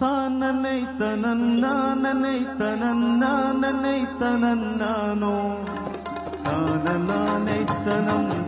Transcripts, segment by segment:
தானனை தனன்னானனை தனன்னானனை தனன்னானோ தானனானை தனம்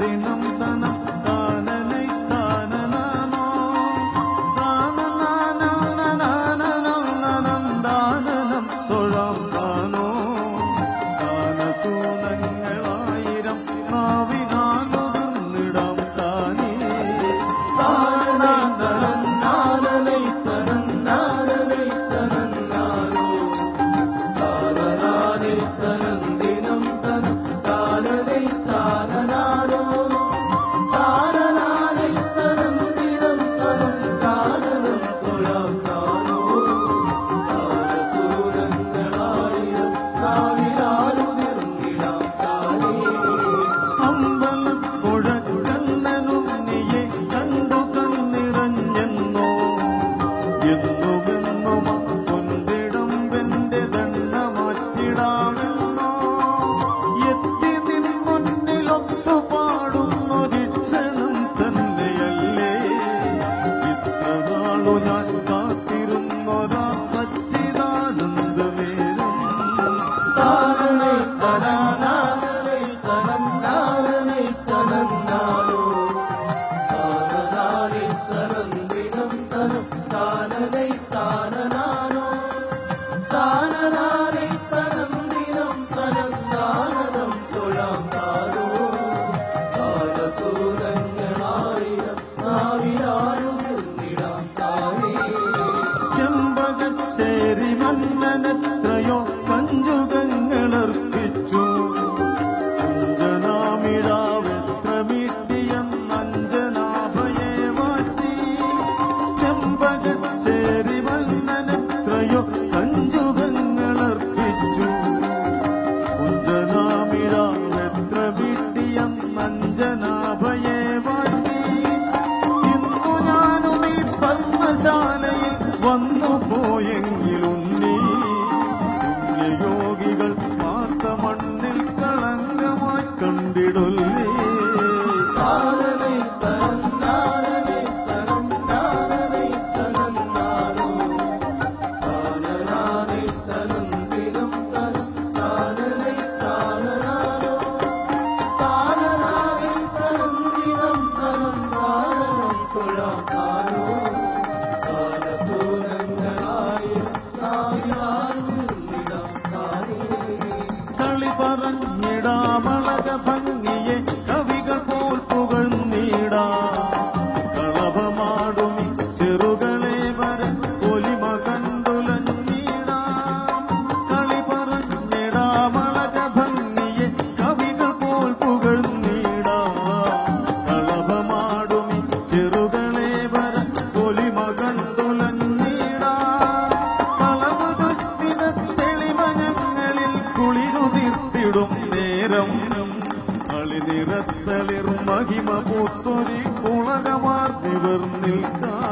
Oh. നിരത്തലിർ മഹിമ പൂത്തൊരി കുളകമാർ നിവർന്നിൽക്കാം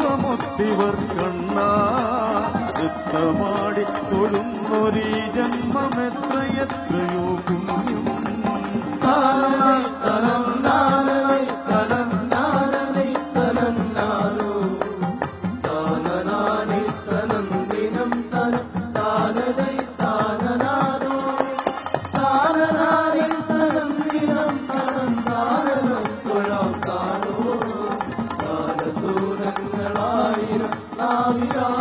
പാപമൊത്തിവർ കണ്ണാടി നൃത്തമാടി തൊഴുന്നൊരീ ജന്മമെത്രയെത്രയോ പുണ്യ Ram Ram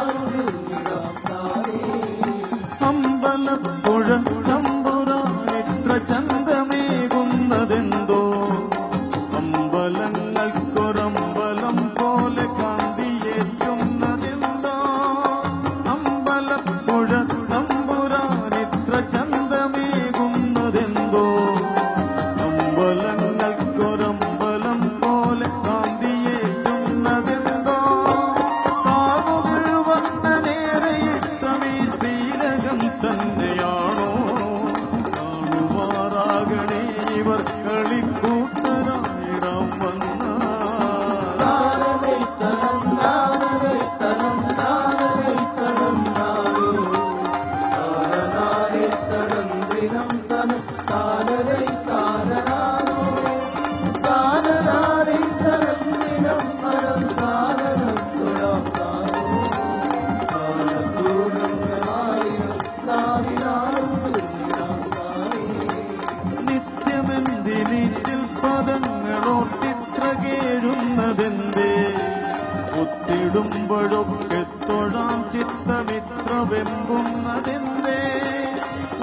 വിളമ്പുന്നതെന്തേ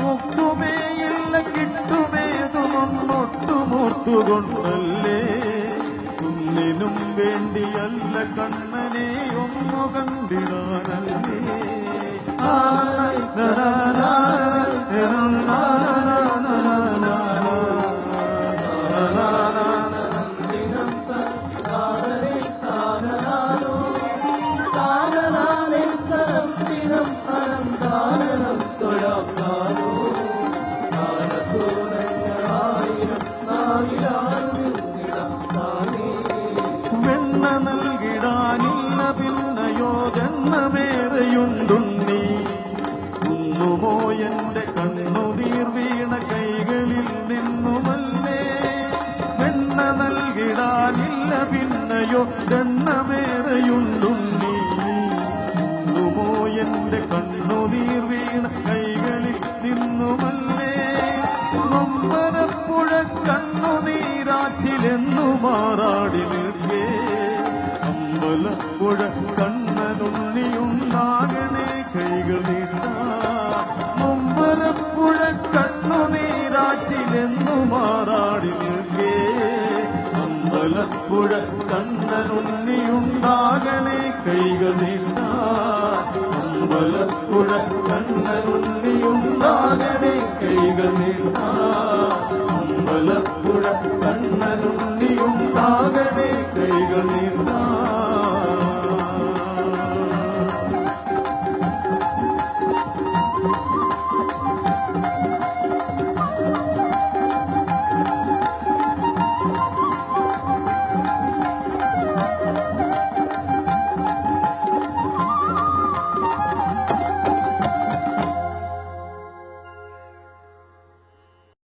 മുക്കുമേയില്ല കിട്ടുമേതുമൊന്നൊട്ടുമോർത്തുകൊണ്ടല്ലേ കുന്നിനും വേണ്ടിയല്ല കണ്ണനെ ഒന്നു കണ്ടിടാനല്ലേ? ആ കണ്ണുനീരാറ്റിലെന്നു മാറാടി നിൽക്കേ അമ്പലപ്പുഴ കണ്ണനുണ്ണിയുണ്ടാകണേ കൈകൾ നീട്ടാ. കണ്ണു നീരാറ്റിലെന്നു മാറാടി നിൽക്കേ അമ്പലപ്പുഴ കണ്ണനുണ്ണിയുണ്ടാകണേ കൈകൾ നീട്ടാ. അമ്പലപ്പുഴ കണ്ണനുണ്ണിയുണ്ടാകണേ കൈകൾ നീട്ടാ.